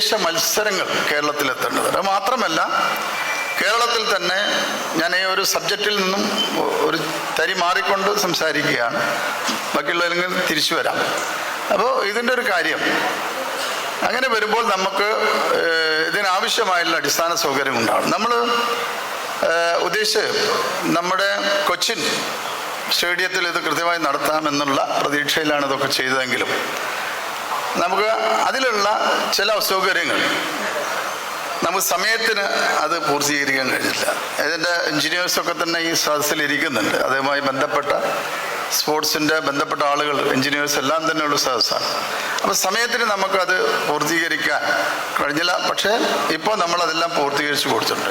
വിദേശ മത്സരങ്ങൾ കേരളത്തിലെത്തേണ്ടത്. അത് മാത്രമല്ല കേരളത്തിൽ തന്നെ ഞാൻ ഈ ഒരു സബ്ജക്റ്റിൽ നിന്നും ഒരു തരി മാറിക്കൊണ്ട് സംസാരിക്കുകയാണ്. ബാക്കിയുള്ളവരെങ്കിൽ തിരിച്ചു വരാം. അപ്പോൾ ഇതിന്റെ ഒരു കാര്യം അങ്ങനെ വരുമ്പോൾ നമുക്ക് ഇതിനാവശ്യമായുള്ള അടിസ്ഥാന സൗകര്യം ഉണ്ടാകും നമ്മൾ ഉദ്ദേശിച്ച് നമ്മുടെ കൊച്ചിൻ സ്റ്റേഡിയത്തിൽ ഇത് കൃത്യമായി നടത്താമെന്നുള്ള പ്രതീക്ഷയിലാണ് ഇതൊക്കെ ചെയ്തതെങ്കിലും. നമുക്ക് അതിലുള്ള ചില അസൗകര്യങ്ങൾ. നമുക്ക് സമയത്തിന് അത് പൂർത്തീകരിക്കാൻ കഴിഞ്ഞില്ല. ഇതിന്റെ എൻജിനീയേഴ്സൊക്കെ തന്നെ ഈ സദസ്സിൽ ഇരിക്കുന്നുണ്ട്. അതുമായി ബന്ധപ്പെട്ട സ്പോർട്സിന്റെ ബന്ധപ്പെട്ട ആളുകൾ എൻജിനീയേഴ്സ് എല്ലാം തന്നെയുള്ള സദസ്സാണ് അപ്പോൾ സമയത്തിന് നമുക്കത് പൂർത്തീകരിക്കാൻ കഴിഞ്ഞില്ല. പക്ഷേ ഇപ്പോൾ നമ്മളതെല്ലാം പൂർത്തീകരിച്ച് കൊടുത്തിട്ടുണ്ട്.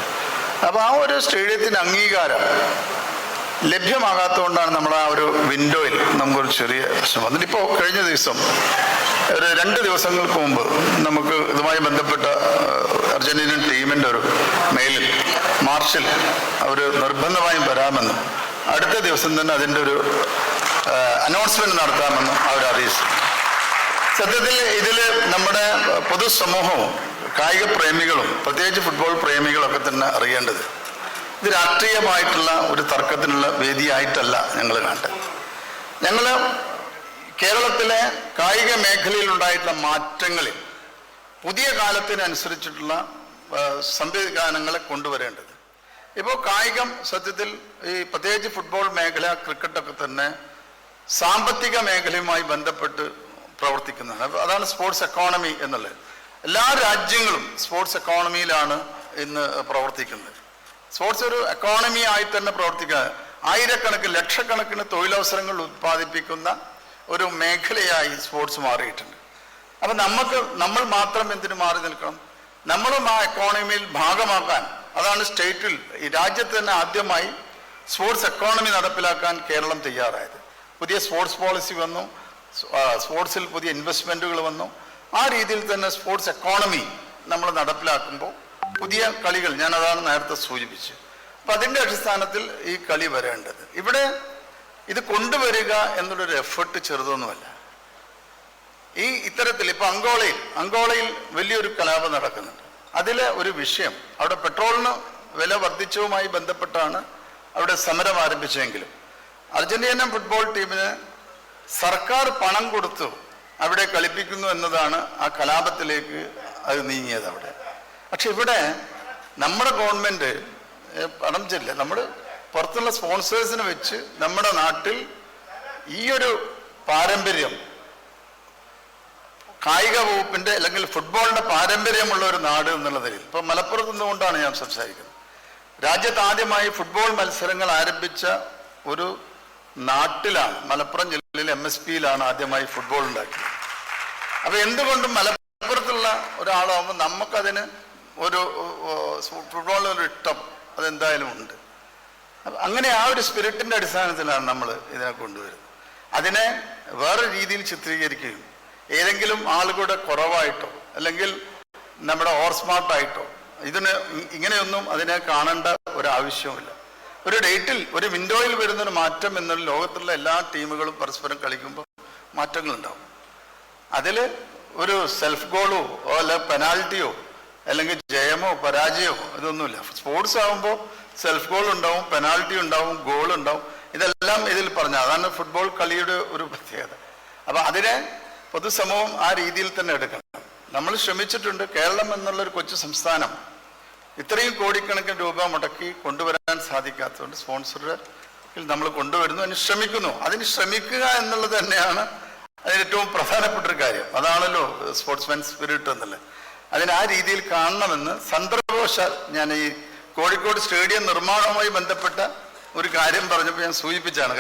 അപ്പോൾ ആ ഒരു സ്റ്റേഡിയത്തിന് അംഗീകാരം ലഭ്യമാകാത്തതുകൊണ്ടാണ് നമ്മൾ ആ ഒരു വിൻഡോയിൽ നമുക്കൊരു ചെറിയ പ്രശ്നം വന്നിട്ട് ഇപ്പോൾ കഴിഞ്ഞ ദിവസം ഒരു രണ്ട് ദിവസങ്ങൾക്ക് മുമ്പ് നമുക്ക് ഇതുമായി ബന്ധപ്പെട്ട അർജന്റീനൻ ടീമിന്റെ ഒരു മെയിലിൽ മാർച്ചിൽ അവർ നിർബന്ധമായും വരാമെന്ന്. അടുത്ത ദിവസം തന്നെ അതിന്റെ ഒരു അനൗൺസ്മെന്റ് നടത്താമെന്ന് അവർ അറിയിച്ചു. സത്യത്തിൽ ഇതിൽ നമ്മുടെ പൊതുസമൂഹവും കായിക പ്രേമികളും പ്രത്യേകിച്ച് ഫുട്ബോൾ പ്രേമികളൊക്കെ തന്നെ അറിയേണ്ടത്. ഇത് രാഷ്ട്രീയമായിട്ടുള്ള ഒരു തർക്കത്തിനുള്ള വേദിയായിട്ടല്ല ഞങ്ങൾ കണ്ടത് ഞങ്ങൾ കേരളത്തിലെ കായിക മേഖലയിൽ ഉണ്ടായിട്ടുള്ള മാറ്റങ്ങളിൽ പുതിയ കാലത്തിനനുസരിച്ചിട്ടുള്ള സംവിധാനങ്ങളെ കൊണ്ടുവരേണ്ടത്. ഇപ്പോൾ കായികം സത്യത്തിൽ ഈ പ്രത്യേകിച്ച് ഫുട്ബോൾ മേഖല ക്രിക്കറ്റൊക്കെ തന്നെ സാമ്പത്തിക മേഖലയുമായി ബന്ധപ്പെട്ട് പ്രവർത്തിക്കുന്നതാണ്. അതാണ് സ്പോർട്സ് എക്കോണമി എന്നുള്ളത്. എല്ലാ രാജ്യങ്ങളും സ്പോർട്സ് എക്കോണമിയിലാണ് ഇന്ന് പ്രവർത്തിക്കുന്നത്. സ്പോർട്സ് ഒരു എക്കോണമി ആയി തന്നെ പ്രവർത്തിക്കുക ആയിരക്കണക്കിന് ലക്ഷക്കണക്കിന് തൊഴിലവസരങ്ങൾ ഉത്പാദിപ്പിക്കുന്ന ഒരു മേഖലയായി സ്പോർട്സ് മാറിയിട്ടുണ്ട്. അപ്പൊ നമുക്ക് നമ്മൾ മാത്രം എന്തിനു മാറി നിൽക്കണം? നമ്മളും ആ എക്കോണമിയിൽ ഭാഗമാക്കാൻ അതാണ് സ്റ്റേറ്റിൽ ഈ രാജ്യത്ത് തന്നെ ആദ്യമായി സ്പോർട്സ് എക്കോണമി നടപ്പിലാക്കാൻ കേരളം തയ്യാറായത്. പുതിയ സ്പോർട്സ് പോളിസി വന്നു സ്പോർട്സിൽ പുതിയ ഇൻവെസ്റ്റ്മെന്റുകൾ വന്നു. ആ രീതിയിൽ തന്നെ സ്പോർട്സ് എക്കോണമി നമ്മൾ നടപ്പിലാക്കുമ്പോൾ പുതിയ കളികൾ ഞാൻ അതാണ് നേരത്തെ സൂചിപ്പിച്ചു അപ്പം അതിന്റെ അടിസ്ഥാനത്തിൽ ഈ കളി വരേണ്ടത്. ഇവിടെ ഇത് കൊണ്ടുവരിക എന്നുള്ളൊരു എഫേർട്ട് ചെറുതൊന്നുമല്ല. ഈ ഇത്തരത്തിൽ ഇപ്പൊ അങ്കോളയിൽ അങ്കോളയിൽ വലിയൊരു കലാപം നടക്കുന്നുണ്ട്. അതിലെ ഒരു വിഷയം അവിടെ പെട്രോളിന് വില വർദ്ധിച്ചതുമായി ബന്ധപ്പെട്ടാണ് അവിടെ സമരം ആരംഭിച്ചെങ്കിലും അർജന്റീന ഫുട്ബോൾ ടീമിന് സർക്കാർ പണം കൊടുത്തു അവിടെ കളിപ്പിക്കുന്നു എന്നതാണ് ആ കലാപത്തിലേക്ക് അത് നീങ്ങിയത് അവിടെ. പക്ഷെ ഇവിടെ നമ്മുടെ ഗവൺമെന്റ് പണം ചെല്ല നമ്മൾ പുറത്തുള്ള സ്പോൺസേഴ്സിനെ വെച്ച് നമ്മുടെ നാട്ടിൽ ഈ ഒരു പാരമ്പര്യം കായിക വകുപ്പിന്റെ അല്ലെങ്കിൽ ഫുട്ബോളിന്റെ പാരമ്പര്യമുള്ള ഒരു നാട് എന്നുള്ളതിൽ ഇപ്പൊ മലപ്പുറത്ത് നിന്നുകൊണ്ടാണ് ഞാൻ സംസാരിക്കുന്നത്. രാജ്യത്ത് ആദ്യമായി ഫുട്ബോൾ മത്സരങ്ങൾ ആരംഭിച്ച ഒരു നാട്ടിലാണ് മലപ്പുറം ജില്ലയിൽ എം എസ് പിയിലാണ് ആദ്യമായി ഫുട്ബോൾ ഉണ്ടാക്കിയത്. അപ്പൊ എന്തുകൊണ്ടും മലപ്പുറത്തുള്ള ഒരാളാകുമ്പോൾ നമുക്കതിന് ഒരു ഫുട്ബോളിന് ഒരു ഇഷ്ടം അതെന്തായാലും ഉണ്ട്. അങ്ങനെ ആ ഒരു സ്പിരിറ്റിന്റെ അടിസ്ഥാനത്തിലാണ് നമ്മൾ ഇതിനെ കൊണ്ടുവരുന്നത്. അതിനെ വേറെ രീതിയിൽ ചിത്രീകരിക്കുകയും ഏതെങ്കിലും ആളുകളുടെ കുറവായിട്ടോ അല്ലെങ്കിൽ നമ്മുടെ ഓർസ്മാർട്ടായിട്ടോ ഇതിന് ഇങ്ങനെയൊന്നും അതിനെ കാണേണ്ട ഒരു ആവശ്യവുമില്ല ഒരു ഡേറ്റിൽ ഒരു വിൻഡോയിൽ വരുന്ന ഒരു മാറ്റം എന്നൊരു ലോകത്തുള്ള എല്ലാ ടീമുകളും പരസ്പരം കളിക്കുമ്പോൾ മാറ്റങ്ങൾ ഉണ്ടാവും അതിൽ ഒരു സെൽഫ് ഗോളോ അല്ല പെനാൽറ്റിയോ അല്ലെങ്കിൽ ജയമോ പരാജയമോ ഇതൊന്നുമില്ല. സ്പോർട്സ് ആകുമ്പോൾ സെൽഫ് ഗോൾ ഉണ്ടാവും പെനാൽറ്റി ഉണ്ടാവും ഗോൾ ഉണ്ടാവും. ഇതെല്ലാം ഇതിൽ പറഞ്ഞ അതാണ് ഫുട്ബോൾ കളിയുടെ ഒരു പ്രത്യേകത. അപ്പൊ അതിനെ പൊതുസമൂഹം ആ രീതിയിൽ തന്നെ എടുക്കണം. നമ്മൾ ശ്രമിച്ചിട്ടുണ്ട് കേരളം എന്നുള്ള ഒരു കൊച്ചു സംസ്ഥാനം. ഇത്രയും കോടിക്കണക്കിന് രൂപ മുടക്കി കൊണ്ടുവരാൻ സാധിക്കാത്തതുകൊണ്ട് സ്പോൺസറിൽ നമ്മൾ കൊണ്ടുവരുന്നു അതിന് ശ്രമിക്കുന്നു. അതിന് ശ്രമിക്കുക എന്നുള്ളത് തന്നെയാണ് അതിന് ഏറ്റവും പ്രധാനപ്പെട്ട ഒരു കാര്യം. അതാണല്ലോ സ്പോർട്സ്മാൻ സ്പിരിറ്റ് എന്നുള്ളത് അതിന് ആ രീതിയിൽ കാണണമെന്ന് സന്ദർഭവശാൽ ഞാൻ ഈ കോഴിക്കോട് സ്റ്റേഡിയം നിർമ്മാണവുമായി ബന്ധപ്പെട്ട ഒരു കാര്യം പറഞ്ഞപ്പോൾ ഞാൻ സൂചിപ്പിച്ചാണ്.